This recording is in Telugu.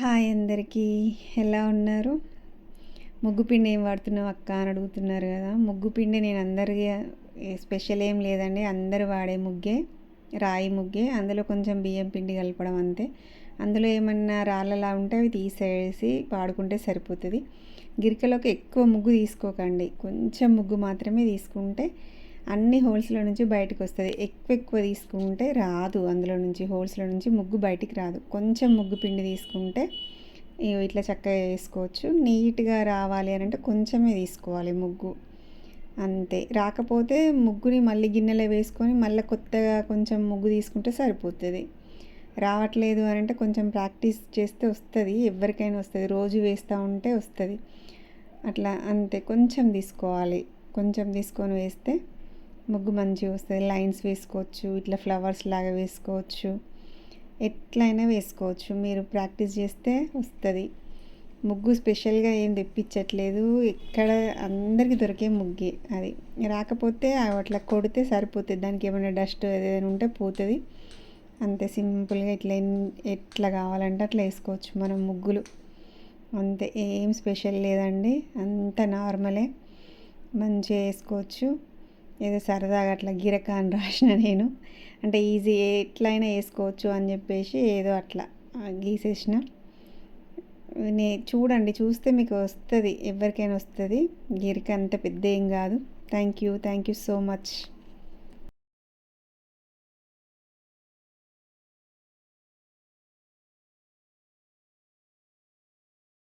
హాయ్ అందరికీ. ఎలా ఉన్నారు? ముగ్గు పిండి ఏం వాడుతున్నావు అక్క అని అడుగుతున్నారు కదా. ముగ్గు పిండి నేను అందరికీ స్పెషల్ ఏం లేదండి. అందరు వాడే ముగ్గే రాయి ముగ్గే. అందులో కొంచెం బియ్యం పిండి కలపడం అంతే. అందులో ఏమన్నా రాళ్ళలా ఉంటే అవి తీసేసి పాడుకుంటే సరిపోతుంది. గిరికలోకి ఎక్కువ ముగ్గు తీసుకోకండి. కొంచెం ముగ్గు మాత్రమే తీసుకుంటే అన్ని హోల్స్లో నుంచి బయటకు వస్తుంది ఎక్కువ ఎక్కువ తీసుకుంటే రాదు. అందులో నుంచి హోల్స్లో నుంచి ముగ్గు బయటికి రాదు. కొంచెం ముగ్గు పిండి తీసుకుంటే ఇట్లా చక్కగా వేసుకోవచ్చు. నీట్గా రావాలి అని అంటే కొంచెమే తీసుకోవాలి ముగ్గు. అంతే. రాకపోతే ముగ్గుని మళ్ళీ గిన్నెలో వేసుకొని మళ్ళీ కొత్తగా కొంచెం ముగ్గు తీసుకుంటే సరిపోతుంది. రావట్లేదు అని అంటే కొంచెం ప్రాక్టీస్ చేస్తే వస్తుంది. ఎవరికైనా వస్తుంది. రోజు వేస్తూ ఉంటే వస్తుంది. అట్లా అంతే. కొంచెం తీసుకోవాలి. కొంచెం తీసుకొని వేస్తే ముగ్గు మంచిగా వస్తుంది. లైన్స్ వేసుకోవచ్చు ఇట్లా ఫ్లవర్స్ లాగా వేసుకోవచ్చు. ఎట్లయినా వేసుకోవచ్చు. మీరు ప్రాక్టీస్ చేస్తే వస్తుంది. ముగ్గు స్పెషల్గా ఏం తెప్పించట్లేదు. ఎక్కడ అందరికీ దొరికే ముగ్గే అది. రాకపోతే అట్లా కొడితే సరిపోతుంది. దానికి ఏమైనా డస్ట్ ఏదైనా ఉంటే పోతుంది. అంతే సింపుల్గా ఇట్లా ఎట్లా కావాలంటే అట్లా వేసుకోవచ్చు మనం ముగ్గులు. అంతే. ఏం స్పెషల్ లేదండి. అంత నార్మలే. మంచిగా వేసుకోవచ్చు. ఏదో సరదాగా అట్లా గిరక అని రాసిన నేను. అంటే ఈజీ ఎట్లయినా వేసుకోవచ్చు అని చెప్పేసి ఏదో అట్లా గీసేసిన. నే చూడండి చూస్తే మీకు వస్తుంది ఎవరికైనా వస్తుంది. గిరిక అంత పెద్ద ఏం కాదు. Thank you thank you so much